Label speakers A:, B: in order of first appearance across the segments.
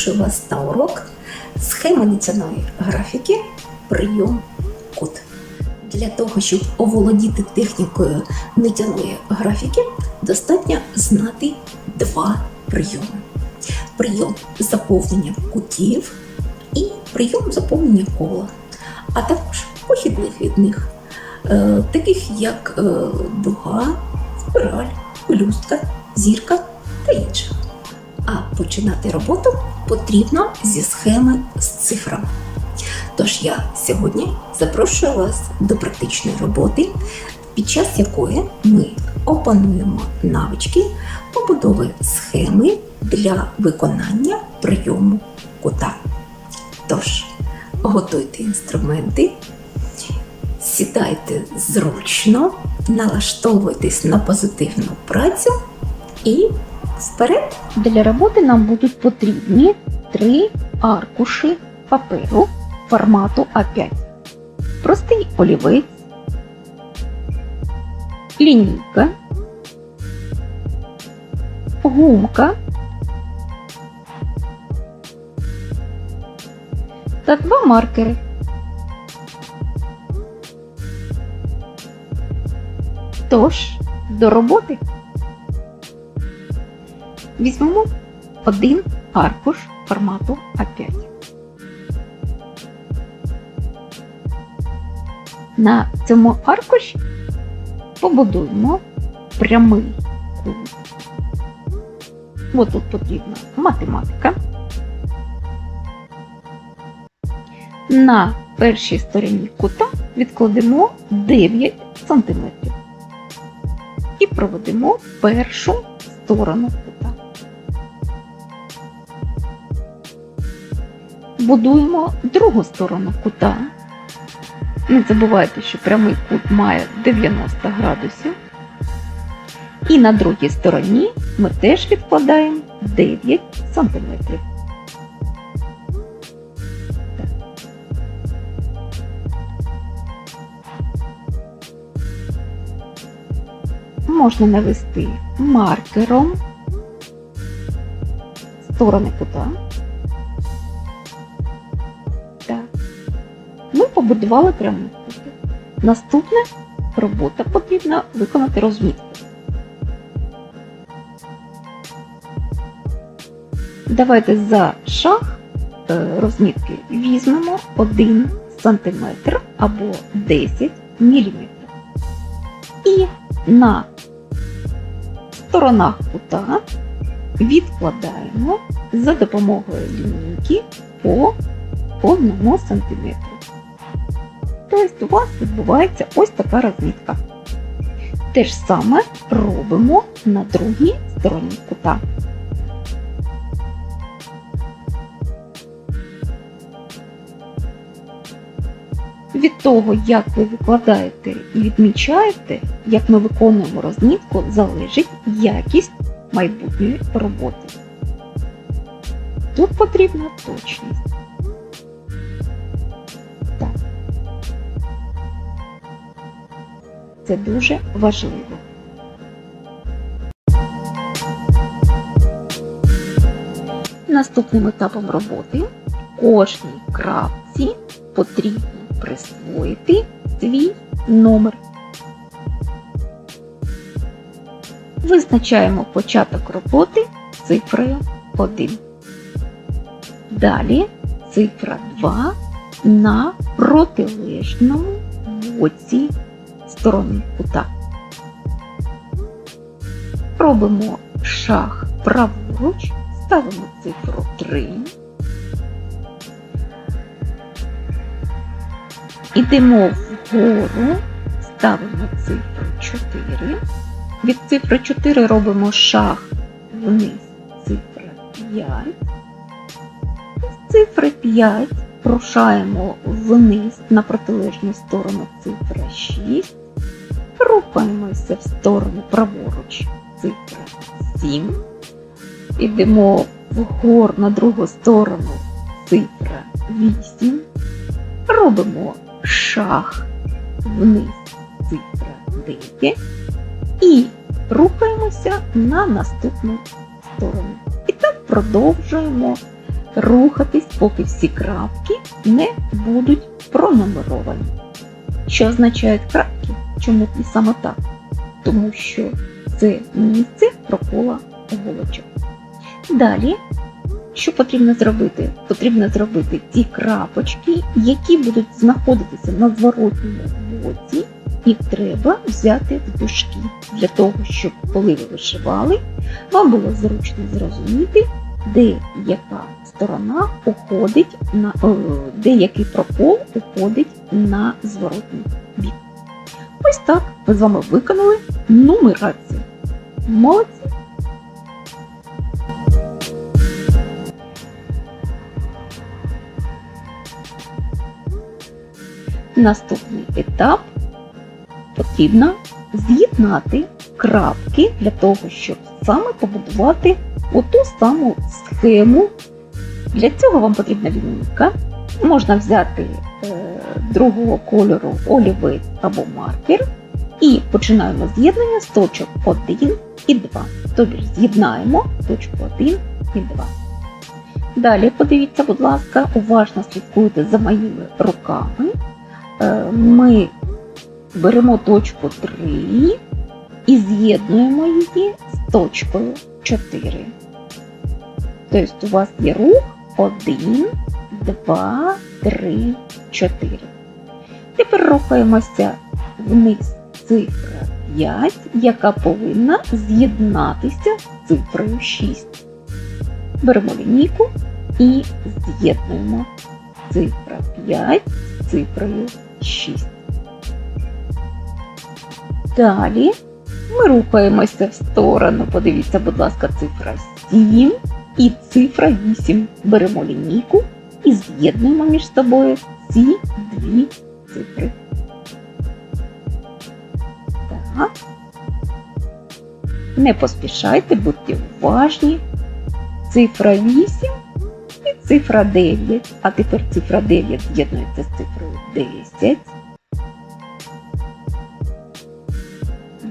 A: Запрошую вас на урок схема ліцяної графіки прийом кут. Для того, щоб оволодіти технікою нитяної графіки, достатньо знати два прийоми: прийом заповнення кутів і прийом заповнення кола, а також похідних від них, е, таких як е, дуга, спираль, пелюстка, зірка та інших. А починати роботу потрібно зі схеми з цифрами. Тож я сьогодні запрошую вас до практичної роботи, під час якої ми опануємо навички побудови схеми для виконання прийому кута. Тож, готуйте інструменти, сідайте зручно, налаштовуйтесь на позитивну працю і вперед!
B: Для роботи нам будуть потрібні три аркуші паперу формату А5, простий олівець, лінійка, гумка та два маркери. Тож, до роботи. Візьмемо один аркуш формату А5. На цьому аркуші побудуємо прямий кут. Ось тут потрібна математика. На першій стороні кута відкладемо 9 см і проведемо першу сторону Будуємо другу сторону кута. Не забувайте, що прямий кут має 90 градусів. І на другій стороні ми теж відкладаємо 9 сантиметрів. Можна навести маркером сторони кута. Побудували прямокутник. Наступне робота потрібно виконати розмітку. Давайте за шаг е, розмітки візьмемо 1 см або 10 мм. І на сторонах кута відкладаємо за допомогою лінійки по 1 см. Тобто у вас відбувається ось така розмітка. Те ж саме робимо на другій стороні кута. Від того, як ви викладаєте і відмічаєте, як ми виконуємо розмітку, залежить якість майбутньої роботи. Тут потрібна точність. Це дуже важливо. Наступним етапом роботи кожній крапці потрібно присвоїти свій номер. Визначаємо початок роботи цифрою 1. Далі цифра 2 на протилежному боці сторони кута. Робимо шаг праворуч, ставимо цифру 3. Ідемо вгору, ставимо цифру 4. Від цифри 4 робимо шаг вниз, цифра 5. З цифри 5 рушаємо вниз на протилежну сторону цифра 6. Рухаємося в сторону праворуч, цифра 7. Ідемо вгору на другу сторону, цифра 8. Робимо шаг вниз, цифра 9. І рухаємося на наступну сторону. І так продовжуємо рухатись, поки всі крапки не будуть пронумеровані. Що означають крапки? Чому і саме так? Тому що це місце прокола голочок. Далі, що потрібно зробити? Потрібно зробити ті крапочки, які будуть знаходитися на зворотньому боці, їх треба взяти в дужки для того, щоб коли ви вишивали, вам було зручно зрозуміти, де яка сторона уходить на е, де який прокол уходить на зворотній. Ось так ми з вами виконали нумерацію. Молодці! Наступний етап потрібно з'єднати крапки для того, щоб саме побудувати оту саму схему. Для цього вам потрібна лінійка. Можна взяти другого кольору олівець або маркер. І починаємо з'єднання з точок 1 і 2. Тобто з'єднаємо точку 1 і 2. Далі подивіться, будь ласка, уважно слідкуйте за моїми руками. Е, Ми беремо точку 3 і з'єднуємо її з точкою 4. Тобто у вас є рух 1, 2, 3, 4. Тепер рухаємося вниз цифра 5, яка повинна з'єднатися з цифрою 6. Беремо лінійку і з'єднуємо цифра 5 з цифрою 6. Далі ми рухаємося в сторону. Подивіться, будь ласка, цифра 7 і цифра 8. Беремо лінійку і з'єднуємо між собою ці дві цифри. Так. Не поспішайте, будьте уважні. Цифра 8 і цифра 9. А тепер цифра 9 з'єднується з цифрою 10.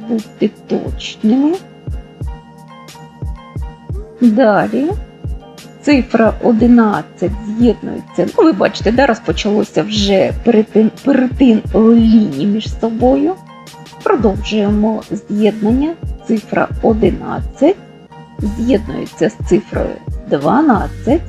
B: Будьте точними. Далі цифра 11 з'єднується. Ну, ви бачите, да, розпочалося вже перетин, перетин ліній між собою. Продовжуємо з'єднання. Цифра 11 з'єднується з цифрою 12.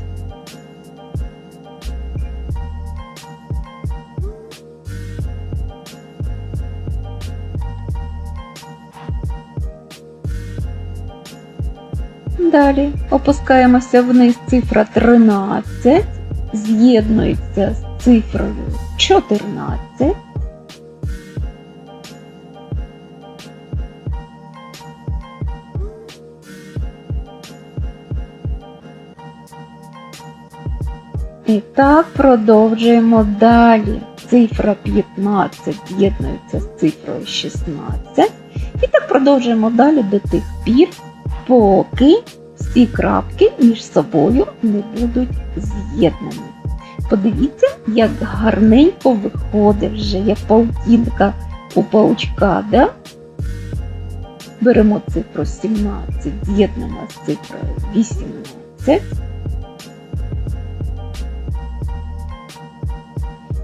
B: Далі опускаємося вниз цифра 13, з'єднується з цифрою 14. І так продовжуємо далі. Цифра 15 з'єднується з цифрою 16. І так продовжуємо далі до тих пір, поки всі крапки між собою не будуть з'єднані. Подивіться, як гарненько виходить вже, як паутінка у паучка. Да? Беремо цифру 17, з'єднуємо з цифрою 18.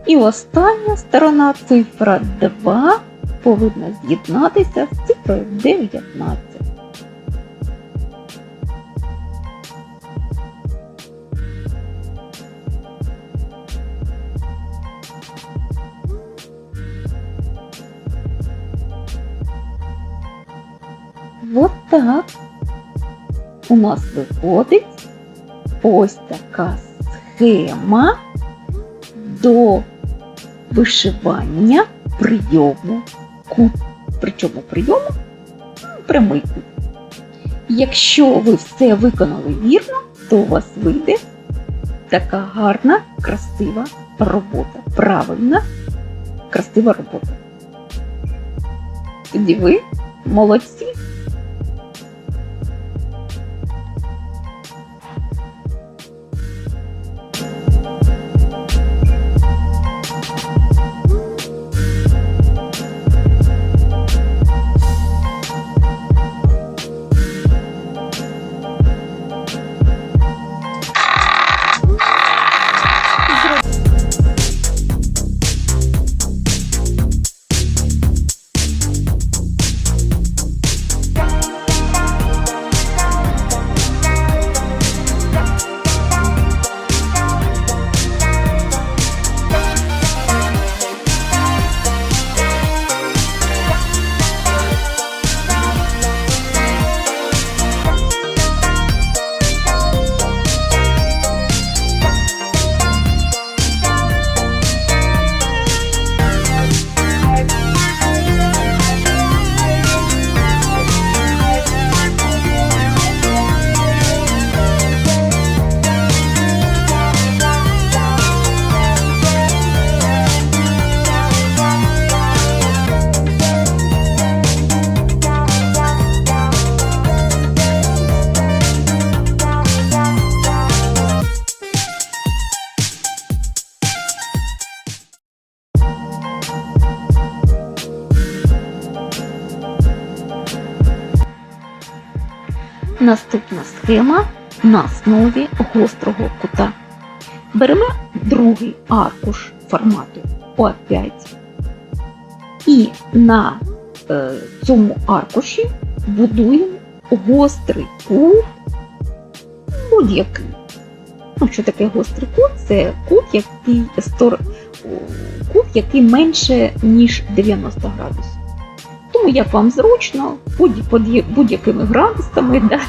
B: І остання сторона цифра 2 повинна з'єднатися з цифрою 19. Так у нас виходить ось така схема до вишивання прийому кут. Причому прийому прямий кут. Якщо ви все виконали вірно, то у вас вийде така гарна, красива робота. Правильна, красива робота. Тоді ви молодці. Наступна схема на основі гострого кута. Беремо другий аркуш формату А5 і на е, цьому аркуші будуємо гострий кут будь-який. Ну, що таке гострий кут? Це кут, який, стор... кут, який менше, ніж 90 градусів. Тому як вам зручно, будь- будь-якими градусами, да,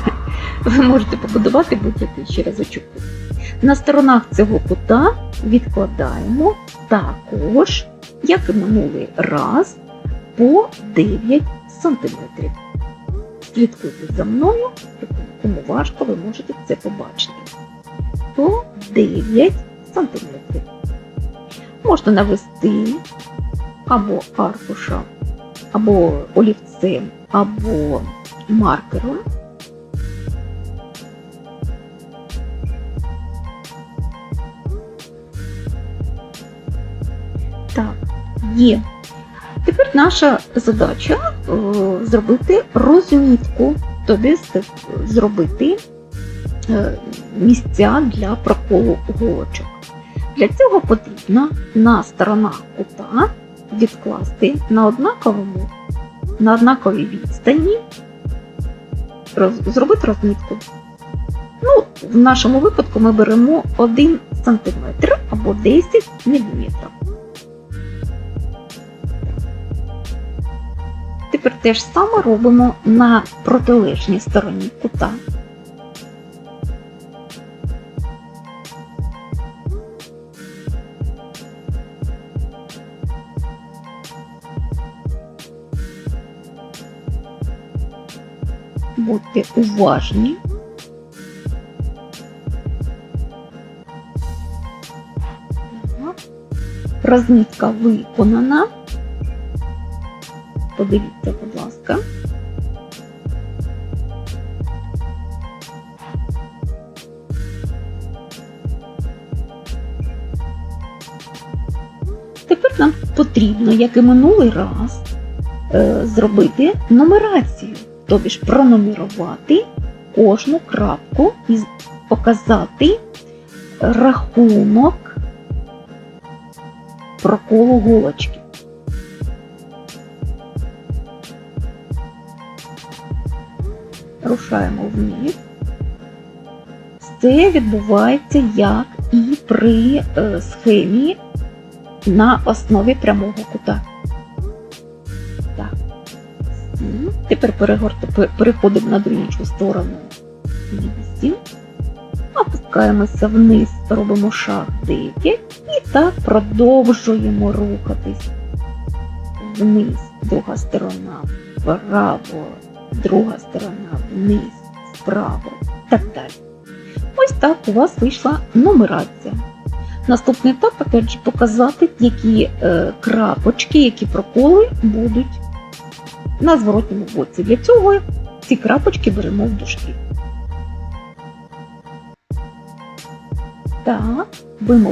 B: ви можете побудувати будь-який ще разочок. На сторонах цього кута відкладаємо також, як і минулий раз, по 9 см. Слідкуйте за мною, кому важко, ви можете це побачити. По 9 см. Можна навести або аркушем, або олівцем, або маркером. Так, є. Тепер наша задача е, зробити розмітку, тобі з- зробити е, місця для проколу голочок. Для цього потрібно на сторонах кута відкласти на однаковому, на однаковій відстані, роз, зробити розмітку. Ну, в нашому випадку ми беремо 1 см або 10 мм. Тепер те ж саме робимо на протилежній стороні кута. Будьте уважні. Розмітка виконана. Подивіться, будь ласка. Тепер нам потрібно, як і минулий раз, е, зробити нумерацію, тобі ж пронумерувати кожну крапку і показати рахунок проколу голочки. Рушаємо вниз. Це відбувається як і при е, схемі на основі прямого кута. Тепер переходимо на іншу сторону. Вісім. Опускаємося вниз, робимо шаг 9 і так продовжуємо рухатись. Вниз, друга сторона, вправо, друга сторона, вниз, вправо і так далі. Ось так у вас вийшла нумерація. Наступний етап опять же, показати, які е, крапочки, які проколи будуть на зворотньому боці. Для цього ці крапочки беремо в дужки. Так, ви.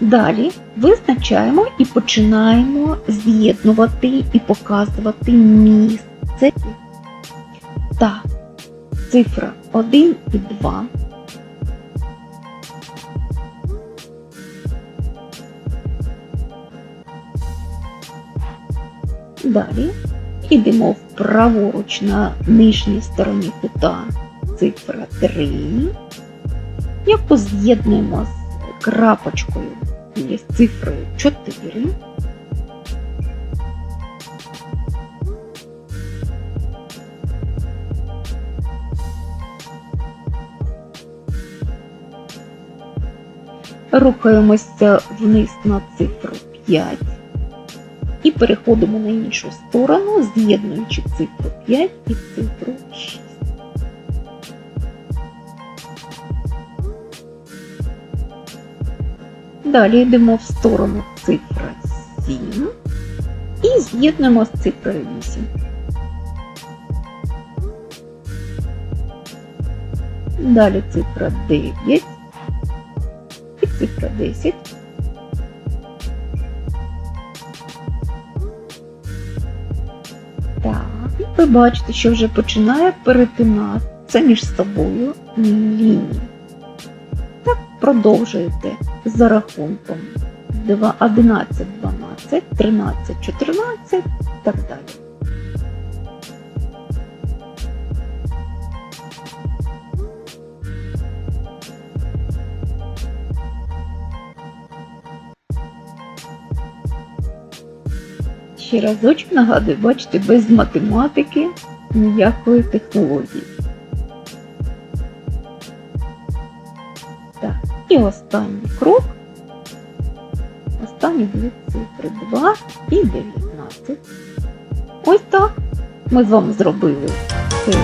B: Далі визначаємо і починаємо з'єднувати і показувати місце. Так, цифра 1 і 2. Далі йдемо праворуч на нижній стороні кута цифра 3, яку з'єднуємо з крапочкою і з цифрою 4. Рухаємося вниз на цифру 5 і переходимо на іншу сторону, з'єднуючи цифру 5 і цифру 6. Далі йдемо в сторону цифра 7 і з'єднуємо з цифрою 8. Далі цифра 9 і цифра 10. Бачите, що вже починає перетинатися між собою лінії. Так продовжуєте за рахунком 11, 12, 13, 14 і так далі. Ще разочок нагадую, бачите, без математики ніякої технології. Так, і останній крок. Останні дві цифри 2 і 19. Ось так. Ми з вами зробили цей